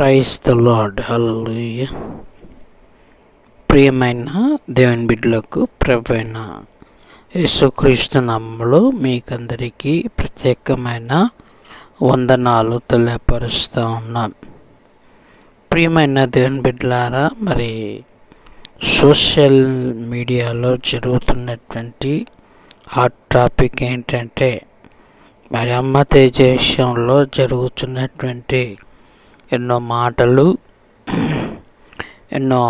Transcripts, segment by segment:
Praise the lord హల్లెలూయా ప్రియమైన దేవుని బిడ్డలకు ప్రభైన యేసుక్రీస్తు నామములో మీకందరికీ ప్రత్యేకమైన వందనాలు తెలియపరుస్తూ ఉన్నాం. ప్రియమైన దేవుని బిడ్డలారా మరి సోషల్ మీడియాలో జరుగుతున్నటువంటి హాట్ టాపిక్ ఏంటంటే మరి అమ్మ తేజ విషయంలో జరుగుతున్నటువంటి ఎన్నో మాటలు ఎన్నో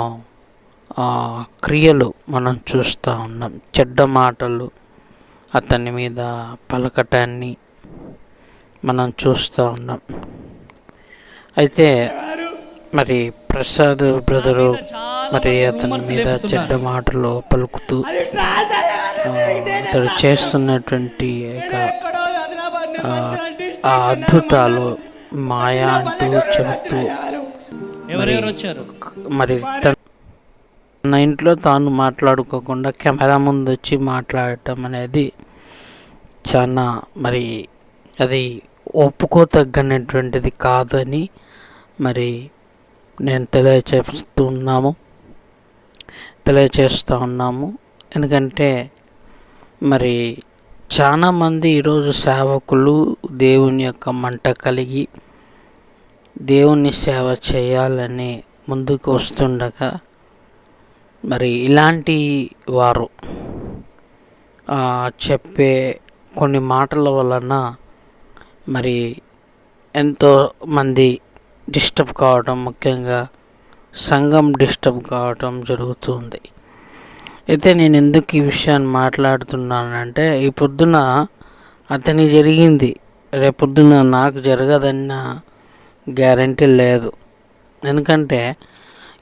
క్రియలు మనం చూస్తూ ఉన్నాం. చెడ్డ మాటలు అతని మీద పలకటాన్ని మనం చూస్తూ ఉన్నాం. అయితే మరి ప్రసాద్ బ్రదరు మరి అతని మీద చెడ్డ మాటలు పలుకుతూ అతడు చేస్తున్నటువంటి ఆ అద్భుతాలు మాయా అంటూ చెబుతూ ఎవరెవరు వచ్చారు? మరి తన ఇంట్లో తాను మాట్లాడుకోకుండా కెమెరా ముందు వచ్చి మాట్లాడటం అనేది చాలా మరి అది ఒప్పుకోతగ్గనటువంటిది కాదని మరి నేను తెలియచేస్తున్నాము తెలియచేస్తూ ఉన్నాము. ఎందుకంటే మరి చాలామంది ఈరోజు సేవకులు దేవుని యొక్క మంట కలిగి దేవుని సేవ చేయాలని ముందుకు వస్తుండగా మరి ఇలాంటి వారు చెప్పే కొన్ని మాటల వలన మరి ఎంతో మంది డిస్టర్బ్ కావడం ముఖ్యంగా సంఘం డిస్టర్బ్ కావడం జరుగుతుంది. అయితే నేను ఎందుకు ఈ విషయాన్ని మాట్లాడుతున్నానంటే ఈ పొద్దున అతని జరిగింది. రేపొద్దున నాకు జరగదన్న గ్యారంటీ లేదు. ఎందుకంటే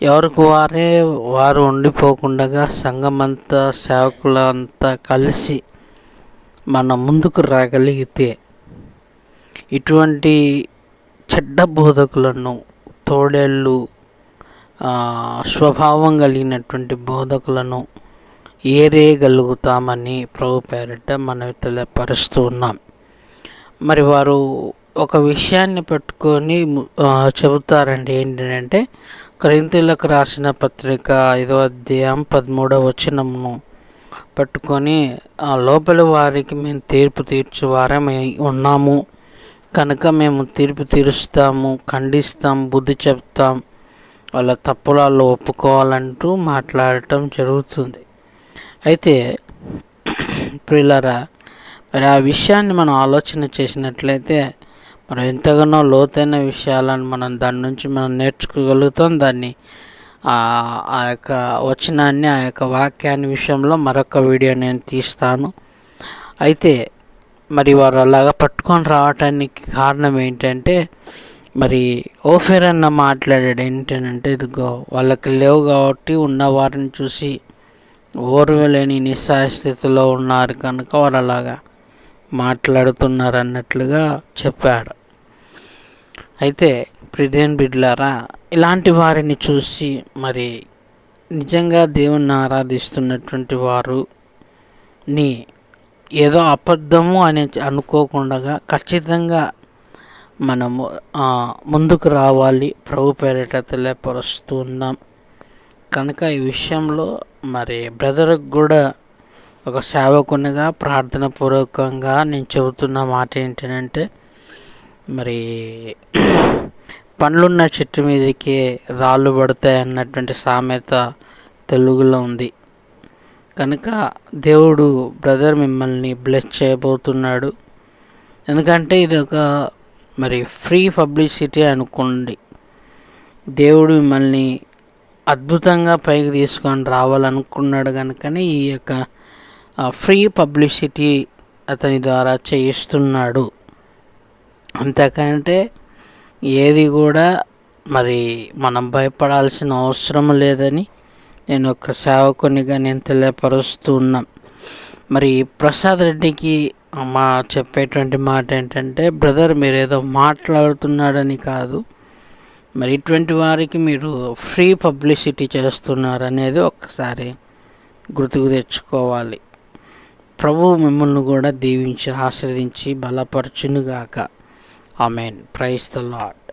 ఎవరికి వారే వారు ఉండిపోకుండా సంఘమంతా సేవకులంతా కలిసి మన ముందుకు రాగలిగితే ఇటువంటి చెడ్డ బోధకులను తోడేళ్ళు స్వభావం కలిగినటువంటి బోధకులను ఏరేయగలుగుతామని ప్రభు పేరిట మనం తెలియపరుస్తూ ఉన్నాం. మరి వారు ఒక విషయాన్ని పెట్టుకొని చెబుతారండి ఏంటంటే క్రైంతులకు రాసిన పత్రిక ఐదో అధ్యాయం పదమూడవ వచనమును పెట్టుకొని ఆ లోపల వారికి మేము తీర్పు తీర్చేవారమే ఉన్నాము. కనుక మేము తీర్పు తీరుస్తాము ఖండిస్తాం బుద్ధి చెప్తాం వాళ్ళ తప్పులలో ఒప్పుకోవాలంటూ మాట్లాడటం జరుగుతుంది. అయితే ప్రియులరా మరి ఆ విషయాన్ని మనం ఆలోచన చేసినట్లయితే మనం ఎంతగానో లోతైన విషయాలను మనం దాని నుంచి మనం నేర్చుకోగలుగుతాం. దాన్ని ఆ ఆ యొక్క వచనాన్ని ఆ యొక్క వాక్యాన్ని విషయంలో మరొక వీడియో నేను తీస్తాను. అయితే మరి వారు అలాగా పట్టుకొని రావటానికి కారణం ఏంటంటే మరి ఓఫేర్ అన్న మాట్లాడాడు. ఏంటంటే ఇదిగో వాళ్ళకి లేవు కాబట్టి ఉన్న వారిని చూసి ఓర్వలేని నిస్సాయ స్థితిలో ఉన్నారు కనుక వారు అలాగా మాట్లాడుతున్నారు అన్నట్లుగా చెప్పాడు. అయితే ప్రిదేన్ బిడ్లారా ఇలాంటి వారిని చూసి మరి నిజంగా దేవుణ్ణి ఆరాధిస్తున్నటువంటి వారు ని ఏదో అబద్ధము అని అనుకోకుండా ఖచ్చితంగా మనము ముందుకు రావాలి. ప్రభు పేరిట తెలియపరుస్తూ ఉన్నాం. కనుక ఈ విషయంలో మరి బ్రదర్కి కూడా ఒక సేవకునిగా ప్రార్థన పూర్వకంగా నేను చెబుతున్న మాట ఏంటంటే మరి పండ్లున్న చెట్టు మీదకి రాళ్ళు పడతాయి అన్నటువంటి సామెత తెలుగులో ఉంది. కనుక దేవుడు బ్రదర్ మిమ్మల్ని బ్లెస్ చేయబోతున్నాడు. ఎందుకంటే ఇది ఒక మరి ఫ్రీ పబ్లిసిటీ అనుకోండి. దేవుడు మిమ్మల్ని అద్భుతంగా పైకి తీసుకొని రావాలనుకున్నాడు కనుకనే ఈ యొక్క ఫ్రీ పబ్లిసిటీ అతని ద్వారా చేయిస్తున్నాడు. అంతకంటే ఏది కూడా మరి మనం భయపడాల్సిన అవసరం లేదని నేను ఒక సేవకునిగా నేను తెలియపరుస్తూ ఉన్నాం. మరి ప్రసాద్ రెడ్డికి మా చెప్పేటువంటి మాట ఏంటంటే బ్రదర్ మీరు ఏదో మాట్లాడుతున్నాడని కాదు. మరి ఇటువంటి వారికి మీరు ఫ్రీ పబ్లిసిటీ చేస్తున్నారు అనేది గుర్తుకు తెచ్చుకోవాలి. ప్రభు మిమ్మల్ని కూడా దీవించి ఆశ్రదించి బలపరచునుగాక. ఆమెన్. Praise the Lord